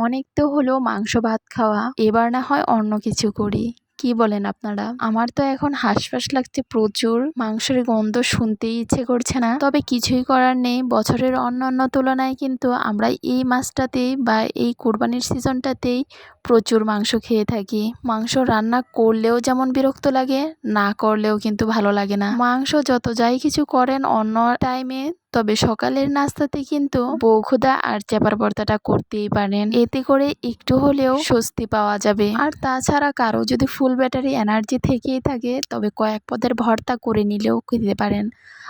অনেক তো হলো মাংস ভাত খাওয়া, এবার না হয় অন্য কিছু করি। কি বলেন আপনারা? আমার তো এখন হাঁসফাঁস লাগছে প্রচুর। মাংসের গন্ধ শুনতেই ইচ্ছে করছে না। তবে কিছুই করার নেই। বছরের অন্যান্য তুলনায় কিন্তু আমরা এই মাসটাতেই বা এই কোরবানির সিজনটাতেই প্রচুর মাংস খেয়ে থাকি। মাংস রান্না করলেও যেমন বিরক্ত লাগে, না করলেও কিন্তু ভালো লাগে না। মাংস যত যাই কিছু করেন, অন্য টাইমে তবে সকালের নাস্তাতে কিন্তু বৌখুদা আর চেপার ভর্তাটা করতেই পারেন। এতে করে একটু হলেও স্বস্তি পাওয়া যাবে। আর তাছাড়া কারও যদি ফুল ব্যাটারি এনার্জি থেকেই থাকে, তবে কয়েক পদের ভর্তা করে নিলেও খেতে পারেন।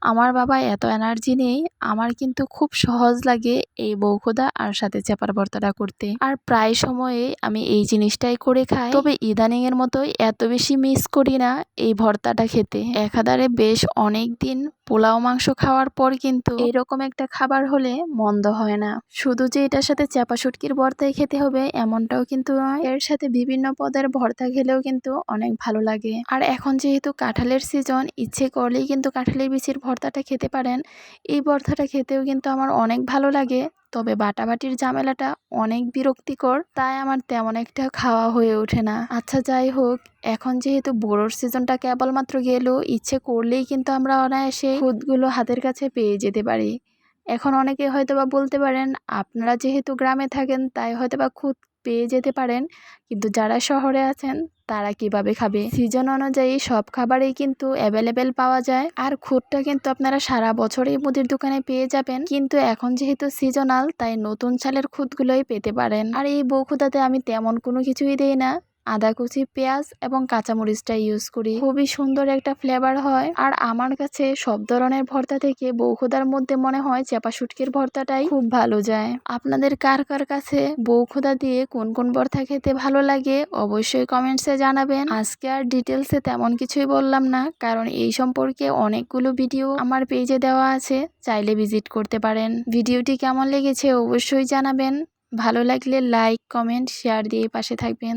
আমার বাবা এত এনার্জি নেই, আমার কিন্তু খুব সহজ লাগে এই বৌখোদা আর সাথে চেপার ভর্তাটা করতে। আর প্রায় সময়ে আমি এই জিনিসটাই করে খাই। তবে ইদানিং এর মতোই এত বেশি মিস করি না এই ভর্তাটা খেতে। একাধারে বেশ অনেক দিন পোলাও মাংস খাওয়ার পর কিন্তু এরকম একটা খাবার হলে মন্দ হয় না। শুধু যে এটার সাথে চাপা শুটকির ভর্তাই খেতে হবে, এমনটাও কিন্তু নয়। এর সাথে বিভিন্ন পদের ভর্তা খেলেও কিন্তু অনেক ভালো লাগে। আর এখন যেহেতু কাঁঠালের সিজন ইচ্ছে করলেই কিন্তু কাঁঠালের বিচির ভর্তাটা খেতে পারেন। এই ভর্তাটা খেতেও কিন্তু আমার অনেক ভালো লাগে। তবে বাটাবাটির ঝামেলাটা অনেক বিরক্তিকর, তাই আমার তেমন একটা খাওয়া হয়ে ওঠে না। আচ্ছা যাই হোক, এখন যেহেতু বোরোর সিজনটা কেবলমাত্র গেল, ইচ্ছে করলেই কিন্তু আমরা অনায়াসে খুদগুলো হাতের কাছে পেয়ে যেতে পারি। এখন অনেকে হয়তো বা বলতে পারেন, আপনারা যেহেতু গ্রামে থাকেন, তাই হয়তো বা খুদ পেয়ে যেতে পারেন। কিন্তু যারা শহরে আছেন তারা কীভাবে খাবে? সিজন অনুযায়ী সব খাবারই কিন্তু অ্যাভেলেবেল পাওয়া যায়। আর খুদটা কিন্তু আপনারা সারা বছরই মুদির দোকানে পেয়ে যাবেন। কিন্তু এখন যেহেতু সিজনাল তাই নতুন চালের খুদগুলোই পেতে পারেন। আর এই বউখুদাতে আমি তেমন কোনো কিছুই দেই না। আদা কুচি, পেঁয়াজ এবং কাঁচামরিচটা ইউজ করি। খুবই সুন্দর একটা ফ্লেভার হয়। আর আমার কাছে সব ধরনের ভর্তা থেকে বৌখোদার মধ্যে মনে হয় চেপা শুটকির ভর্তাটাই খুব ভালো যায়। আপনাদের কার কার কাছে বৌখোদা দিয়ে কোন কোন ভর্তা খেতে ভালো লাগে অবশ্যই কমেন্টসে জানাবেন। আজকে আর ডিটেলসে তেমন কিছুই বললাম না, কারণ এই সম্পর্কে অনেকগুলো ভিডিও আমার পেজে দেওয়া আছে, চাইলে ভিজিট করতে পারেন। ভিডিওটি কেমন লেগেছে অবশ্যই জানাবেন। ভালো লাগলে লাইক কমেন্ট শেয়ার দিয়ে পাশে থাকবেন।